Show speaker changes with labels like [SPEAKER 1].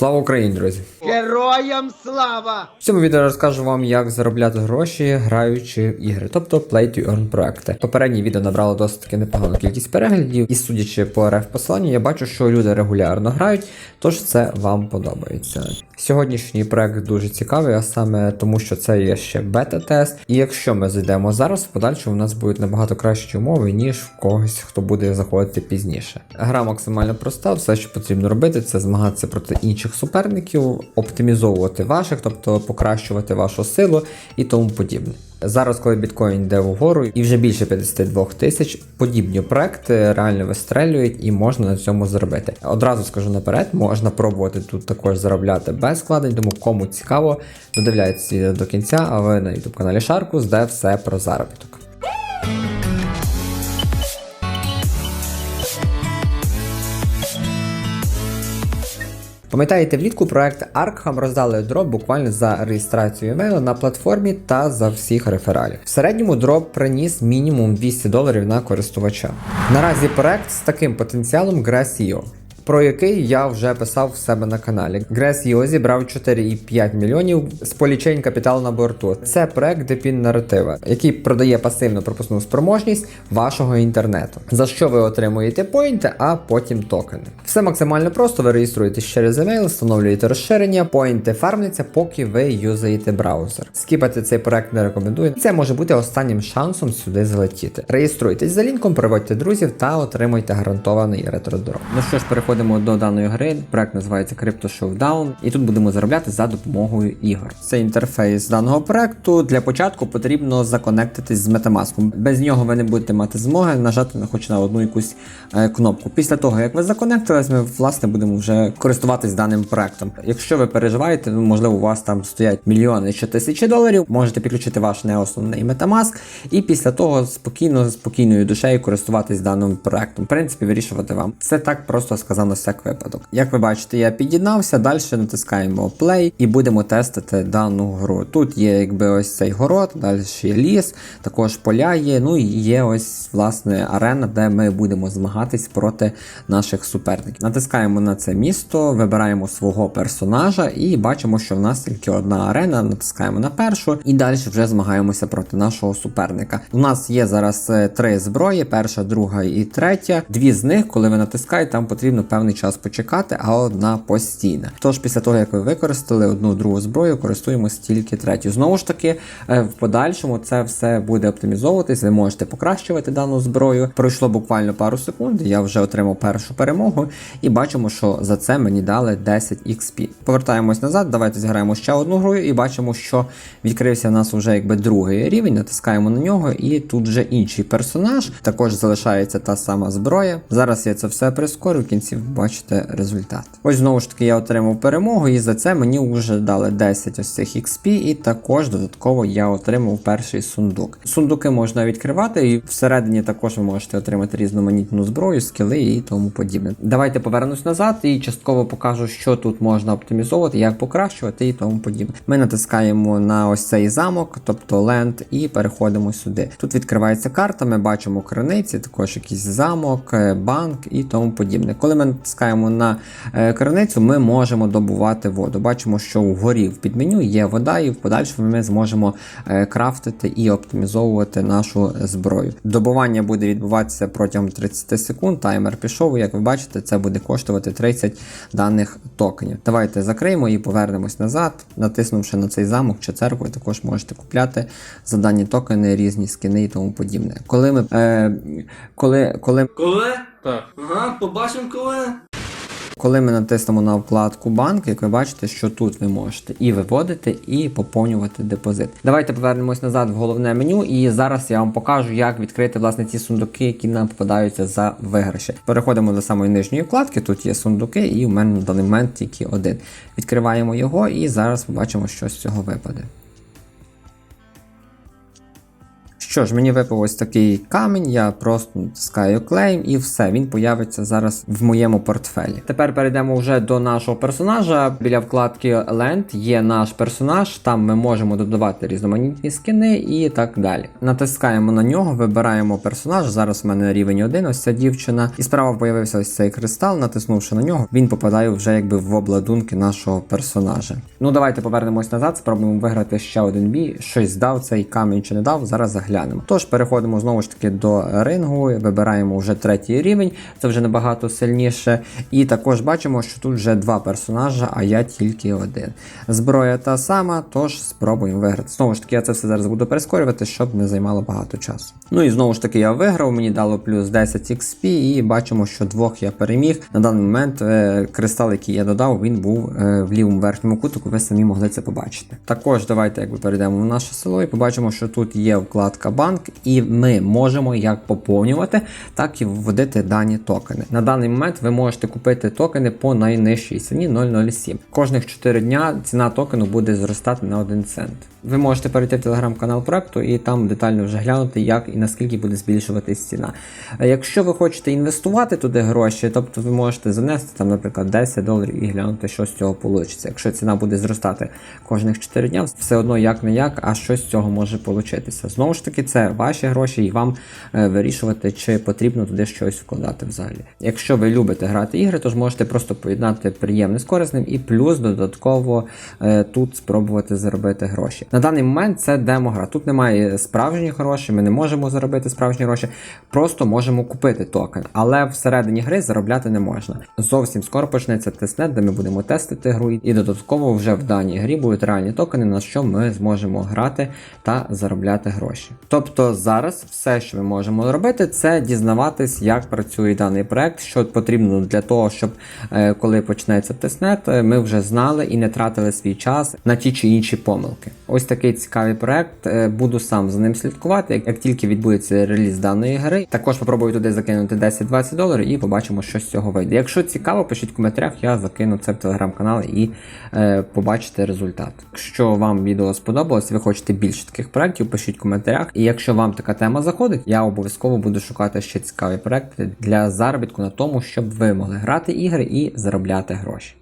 [SPEAKER 1] Слава Україні, друзі!
[SPEAKER 2] Героям слава!
[SPEAKER 1] В цьому відео розкажу вам, як заробляти гроші, граючи в ігри, тобто Play to Earn проекти. Попереднє відео набрало досить таки непогану кількість переглядів, і судячи по реф посиланню, я бачу, що люди регулярно грають, тож це вам подобається. Сьогоднішній проект дуже цікавий, а саме тому, що це є ще бета-тест. І якщо ми зайдемо зараз, в подальшому у нас будуть набагато кращі умови, ніж в когось, хто буде заходити пізніше. Гра максимально проста, все, що потрібно робити, це змагатися проти інших суперників, оптимізовувати ваших, тобто покращувати вашу силу і тому подібне. Зараз, коли біткоін йде вгору і вже більше 52 тисяч, подібні проекти реально вистрелюють і можна на цьому заробити. Одразу скажу наперед, можна пробувати тут також заробляти без складень, тому кому цікаво, додивляйтесь до кінця, а ви на youtube каналі Шаркус, де все про заробіток. Пам'ятаєте, влітку проект Arkham роздали дроп буквально за реєстрацію емейлу на платформі та за всіх рефералів. В середньому дроп приніс мінімум 200 доларів на користувача. Наразі проект з таким потенціалом Grassio. Про який я вже писав в себе на каналі. Грес Grassio зібрав 4,5 мільйонів з полічень капітал на борту. Це проект Депін наратива, який продає пасивну пропускну спроможність вашого інтернету, за що ви отримуєте поінти, а потім токени. Все максимально просто. Ви реєструєтесь через емейл, встановлюєте розширення, поінти фармляться, поки ви юзаєте браузер. Скіпати цей проект не рекомендую. Це може бути останнім шансом сюди залетіти. Реєструйтесь за лінком, приводьте друзів та отримуйте гарантований ретродроп. Ну що ж, переходимо до даної гри. Проект називається Crypto Showdown, і тут будемо заробляти за допомогою ігор. Це інтерфейс даного проекту. Для початку потрібно законектитись з Metamask. Без нього ви не будете мати змоги нажати на хоч на одну якусь е, кнопку. Після того, як ви законектились, ми власне будемо вже користуватись даним проектом. Якщо ви переживаєте, ну можливо, у вас там стоять мільйони чи тисячі доларів, можете підключити ваш неосновний Metamask і після того спокійно, спокійною душею користуватись даним проектом. В принципі, вирішувати вам. Це так просто сказано всяк випадок. Як ви бачите, я під'єднався, далі натискаємо Play і будемо тестити дану гру. Тут є якби ось цей город, далі ліс, також поля є. Ну і є ось власне арена, де ми будемо змагатись проти наших суперників. Натискаємо на це місто, вибираємо свого персонажа і бачимо, що в нас тільки одна арена. Натискаємо на першу і далі вже змагаємося проти нашого суперника. У нас є зараз е, три зброї: перша, друга і третя. Дві з них, коли ви натискаєте, там потрібно певний час почекати, а одна постійна. Тож після того, як ви використали одну другу зброю, користуємось тільки третю. Знову ж таки, е, в подальшому це все буде оптимізовуватись. Ви можете покращувати дану зброю. Пройшло буквально пару секунд. Я вже отримав першу перемогу, і бачимо, що за це мені дали 10 XP. Повертаємось назад. Давайте зіграємо ще одну гру, і бачимо, що відкрився в нас вже якби другий рівень. Натискаємо на нього, і тут вже інший персонаж. Також залишається та сама зброя. Зараз я це все прискорю. В кінці бачите результат. Ось знову ж таки я отримав перемогу, і за це мені вже дали 10 ось цих XP, і також додатково я отримав перший сундук. Сундуки можна відкривати, і всередині також ви можете отримати різноманітну зброю, скіли і тому подібне. Давайте повернусь назад і частково покажу, що тут можна оптимізовувати, як покращувати і тому подібне. Ми натискаємо на ось цей замок, тобто ленд, і переходимо сюди. Тут відкривається карта, ми бачимо криниці, також якийсь замок, е, банк і тому подібне. Коли ми натискаємо на е, криницю, ми можемо добувати воду. Бачимо, що вгорі в підменю є вода, і в подальшому ми зможемо е, крафтити і оптимізовувати нашу зброю. Добування буде відбуватися протягом 30 секунд. Таймер пішов. Як ви бачите, це буде коштувати 30 даних токенів. Давайте закриємо і повернемось назад, натиснувши на цей замок чи церкву, також можете купляти за дані токени, різні скини і тому подібне. Коли ми е, коли, коли
[SPEAKER 3] Коли?
[SPEAKER 4] Так.
[SPEAKER 3] Ага, побачимо коли.
[SPEAKER 1] Коли ми натиснемо на вкладку банк, як ви бачите, що тут ви можете і виводити, і поповнювати депозит. Давайте повернемось назад в головне меню, і зараз я вам покажу, як відкрити власне ці сундуки, які нам попадаються за виграші. Переходимо до самої нижньої вкладки. Тут є сундуки, і у мене на даний момент тільки один. Відкриваємо його, і зараз побачимо, що з цього випаде. Що ж, мені випав ось такий камінь, я просто натискаю claim і все, він появиться зараз в моєму портфелі. Тепер перейдемо вже до нашого персонажа. Біля вкладки Land є наш персонаж, там ми можемо додавати різноманітні скини і так далі. Натискаємо на нього, вибираємо персонаж. Зараз в мене рівень 1, ось ця дівчина. І справа появився ось цей кристал. Натиснувши на нього, він попадає вже якби в обладунки нашого персонажа. Ну давайте повернемось назад, спробуємо виграти ще один бій. Щось дав цей камінь чи не дав. Зараз заглянемо. Тож переходимо знову ж таки до рингу, вибираємо вже третій рівень. Це вже набагато сильніше. І також бачимо, що тут вже два персонажа, а я тільки один. Зброя та сама, тож спробуємо виграти. Знову ж таки, я це все зараз буду перескорювати, щоб не займало багато часу. Ну і знову ж таки я виграв, мені дало плюс 10 XP, і бачимо, що двох я переміг. На даний момент е, кристал, який я додав, він був е, в лівому верхньому кутику, ви самі могли це побачити. Також давайте якби перейдемо в наше село і побачимо, що тут є вкладка банк, і ми можемо як поповнювати, так і вводити дані токени. На даний момент ви можете купити токени по найнижчій ціні 0,07. Кожних 4 дня ціна токену буде зростати на 1 цент. Ви можете перейти в телеграм-канал проекту і там детально вже глянути, як і наскільки буде збільшуватись ціна. Якщо ви хочете інвестувати туди гроші, тобто ви можете занести там, наприклад, 10 доларів і глянути, що з цього вийде. Якщо ціна буде зростати кожних 4 дня, все одно як не як, а що з цього може получитися. Знову ж таки, це ваші гроші, і вам е, вирішувати, чи потрібно туди щось вкладати взагалі. Якщо ви любите грати ігри, то ж можете просто поєднати приємне з корисним і плюс додатково е, тут спробувати заробити гроші. На даний момент це демо-гра. Тут немає справжніх грошей, ми не можемо заробити справжні гроші, просто можемо купити токен. Але всередині гри заробляти не можна. Зовсім скоро почнеться тестнет, де ми будемо тестити гру, і додатково вже в даній грі будуть реальні токени, на що ми зможемо грати та заробляти гроші. Тобто зараз все, що ми можемо робити, це дізнаватись, як працює даний проект, що потрібно для того, щоб е, коли почнеться тестнет, е, ми вже знали і не тратили свій час на ті чи інші помилки. Ось такий цікавий проект. е, Буду сам за ним слідкувати. Як- тільки відбудеться реліз даної гри, також попробую туди закинути 10-20 доларів і побачимо, що з цього вийде. Якщо цікаво, пишіть в коментарях, я закину це в телеграм-канал і е, побачите результат. Якщо вам відео сподобалось, ви хочете більше таких проєктів, пишіть в коментарях. І якщо вам така тема заходить, я обов'язково буду шукати ще цікаві проекти для заробітку на тому, щоб ви могли грати ігри і заробляти гроші.